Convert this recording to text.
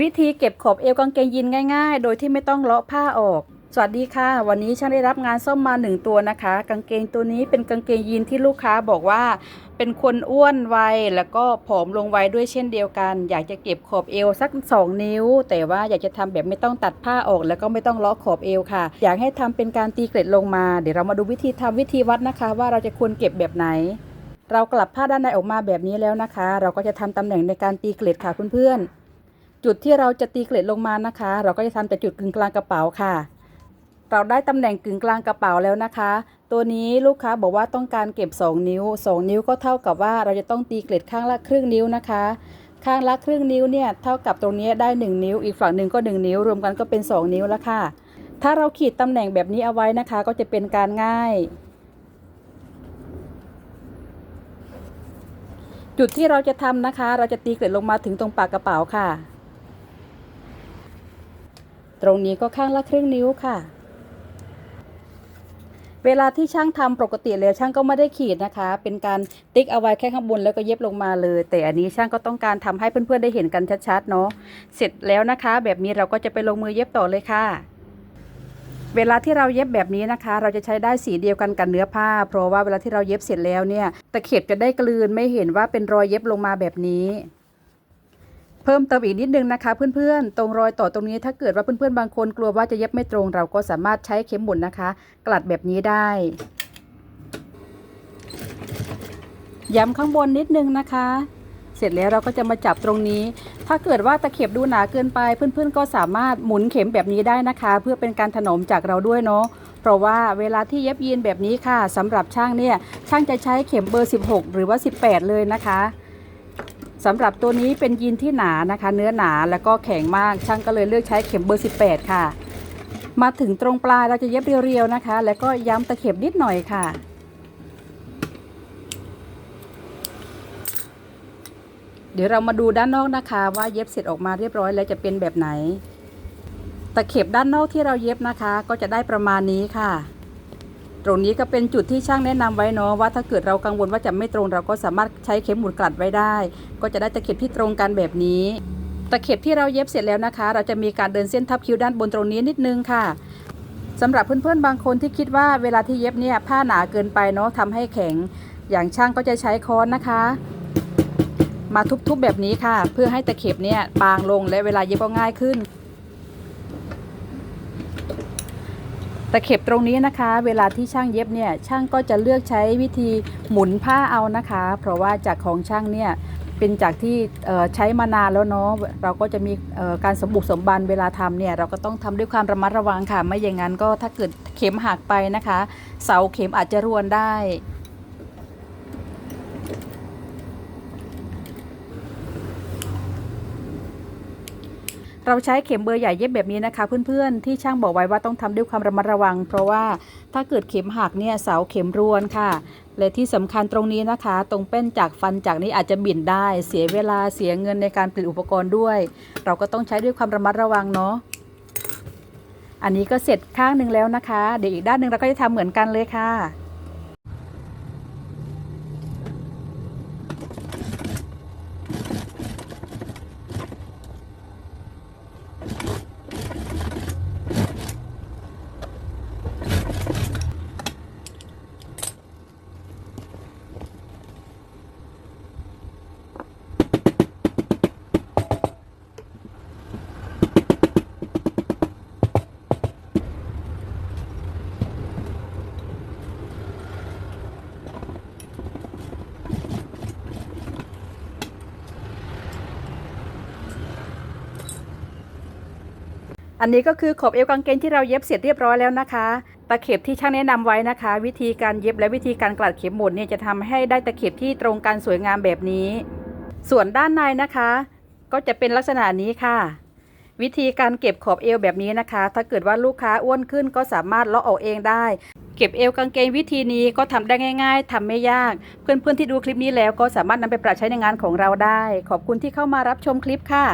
วิธีเก็บขอบเอวกางเกงยีนง่าย ๆ โดยที่ไม่ต้องเลาะผ้าออก สวัสดีค่ะ วันนี้ฉันได้รับงานซ่อมมาหนึ่งตัวนะคะ กางเกงตัวนี้เป็นกางเกงยีนที่ลูกค้าบอกว่า เป็นคนอ้วนวัยแล้วก็ผอมลงไวด้วยเช่นเดียวกัน อยากจะเก็บขอบเอวสัก 2 นิ้ว แต่ว่าอยากจะทำแบบไม่ต้องตัดผ้าออก แล้วก็ไม่ต้องเลาะขอบเอวค่ะ อยากให้ทำเป็นการตีเกล็ดลงมา เดี๋ยวเรามาดูวิธีทำวิธีวัดนะคะ ว่าเราจะควรเก็บแบบไหนเรากลับผ้าด้านในออกมาแบบนี้แล้วนะคะ เราก็จะทำตำแหน่งในการตีเกล็ดค่ะเพื่อนๆ จุดที่เราจะตีเกล็ดลงมานะคะ เราก็จะทำจากจุดกึ่งกลางกระเป๋าค่ะ เราได้ตำแหน่งกึ่งกลางกระเป๋าแล้วนะคะ ตัวนี้ลูกค้าบอกว่าต้องการเก็บ 2 นิ้ว 2 นิ้วก็เท่ากับว่าเราจะต้องตีเกล็ดข้างละครึ่งนิ้วนะคะ ข้างละครึ่งนิ้วเนี่ยเท่ากับตรงนี้ได้ 1 นิ้ว อีกฝั่งหนึ่งก็ 1 นิ้ว รวมกันก็เป็น 2 นิ้วแล้วค่ะ ถ้าเราขีดตำแหน่งแบบนี้เอาไว้นะคะ ก็จะเป็นการง่ายจุดที่เราจะทำนะคะ เราจะตีเกล็ดลงมาถึงตรงปากกระเป๋าค่ะ ตรงนี้ก็ข้างละครึ่งนิ้วค่ะ เวลาที่ช่างทำปกติแล้วช่างก็ไม่ได้ขีดนะคะ เป็นการติ๊กเอาไว้แค่ข้างบนแล้วก็เย็บลงมาเลย แต่อันนี้ช่างก็ต้องการทำให้เพื่อนๆได้เห็นกันชัดๆเนาะเสร็จแล้วนะคะ แบบนี้เราก็จะไปลงมือเย็บต่อเลยค่ะเวลาที่เราเย็บแบบนี้นะคะ เราจะใช้ได้สีเดียวกันกับเนื้อผ้า เพราะว่าเวลาที่เราเย็บเสร็จแล้วเนี่ยตะเข็บจะได้กลืนไม่เห็นว่าเป็นรอยเย็บลงมาแบบนี้ เพิ่มเติมอีกนิดนึงนะคะเพื่อนๆ ตรงรอยต่อตรงนี้ถ้าเกิดว่าเพื่อนๆบางคนกลัวว่าจะเย็บไม่ตรง เราก็สามารถใช้เข็มหมุนนะคะ กลัดแบบนี้ได้ย้ำข้างบนนิดนึงนะคะ เสร็จแล้วเราก็จะมาจับตรงนี้ ถ้าเกิดว่าตะเข็บดูหนาเกินไป เพื่อนๆ ก็สามารถหมุนเข็มแบบนี้ได้นะคะ เพื่อเป็นการถนอมจากเราด้วยเนาะเพราะว่าเวลาที่เย็บยีนแบบนี้ค่ะสำหรับช่างเนี่ยช่างจะใช้เข็มเบอร์ 16 หรือว่า 18 เลยนะคะ สำหรับตัวนี้เป็นยีนที่หนานะคะ เนื้อหนาแล้วก็แข็งมากช่างก็เลยเลือกใช้เข็มเบอร์ 18 ค่ะ มาถึงตรงปลายเราจะเย็บเรียวๆนะคะ แล้วก็ย้ำตะเข็บนิดหน่อยค่ะ เดี๋ยวเรามาดูด้านนอกนะคะ ว่าเย็บเสร็จออกมาเรียบร้อยแล้วจะเป็นแบบไหน ตะเข็บด้านนอกที่เราเย็บนะคะ ก็จะได้ประมาณนี้ค่ะ ตรงนี้ก็เป็นจุดที่ช่างแนะนำไว้เนาะว่าถ้าเกิดเรากังวลว่าจะไม่ตรงเราก็สามารถใช้เข็มหมุนกลัดไว้ได้ ก็จะได้ตะเข็บที่ตรงกันแบบนี้ ตะเข็บที่เราเย็บเสร็จแล้วนะคะ เราจะมีการเดินเส้นทับคิ้วด้านบนตรงนี้นิดนึงค่ะสำหรับเพื่อนๆบางคนที่คิดว่าเวลาที่เย็บเนี่ยผ้าหนาเกินไปเนาะทำให้แข็ง อย่างช่างก็จะใช้ค้อนนะคะ มาทุบๆแบบนี้ค่ะ เพื่อให้ตะเข็บเนี่ยบางลงและเวลาเย็บก็ง่ายขึ้นะเข็บตรงนี้นะคะ เวลาที่ช่างเย็บเนี่ยช่างก็จะเลือกใช้วิธีหมุนผ้าเอานะคะ เพราะว่าจากของช่างเนี่ยเป็นจากที่ใช้มานานแล้วเนาะเราก็จะมีการสมบุกสมบันเวลาทำเนี่ยเราก็ต้องทำด้วยความระมัดระวังค่ะ ไม่อย่างนั้นก็ถ้าเกิดเข็มหักไปนะคะ เสาเข็มอาจจะรวนได้ เราใช้เข็มเบอร์ใหญ่เย็บแบบนี้นะคะ เพื่อนๆที่ช่างบอกไว้ว่าต้องทำด้วยความระมัดระวัง เพราะว่าถ้าเกิดเข็มหักเนี่ยเสาเข็มรวนค่ะ และที่สำคัญตรงนี้นะคะ ตรงเป้นจากฟันจากนี้อาจจะบิ่นได้ เสียเวลาเสียเงินในการผลิตอุปกรณ์ด้วย เราก็ต้องใช้ด้วยความระมัดระวังเนาะอันนี้ก็เสร็จข้างหนึ่งแล้วนะคะ เดี๋ยวอีกด้านหนึ่งเราก็จะทำเหมือนกันเลยค่ะ อันนี้ก็คือขอบเอวกางเกงที่เราเย็บเสร็จเรียบร้อยแล้วนะคะ ตะเข็บที่ช่างแนะนำไว้นะคะ วิธีการเย็บและวิธีการกลัดเข็มหมุนเนี่ยจะทำให้ได้ตะเข็บที่ตรงกันสวยงามแบบนี้ ส่วนด้านในนะคะ ก็จะเป็นลักษณะนี้ค่ะ วิธีการเก็บขอบเอวแบบนี้นะคะ ถ้าเกิดว่าลูกค้าอ้วนขึ้นก็สามารถเลาะออกเองได้ เก็บเอวกางเกงวิธีนี้ก็ทำได้ง่าย ๆทำไม่ยาก เพื่อนๆที่ดูคลิปนี้แล้วก็สามารถนำไปปรับใช้ในงานของเราได้ ขอบคุณที่เข้ามารับชมคลิปค่ะ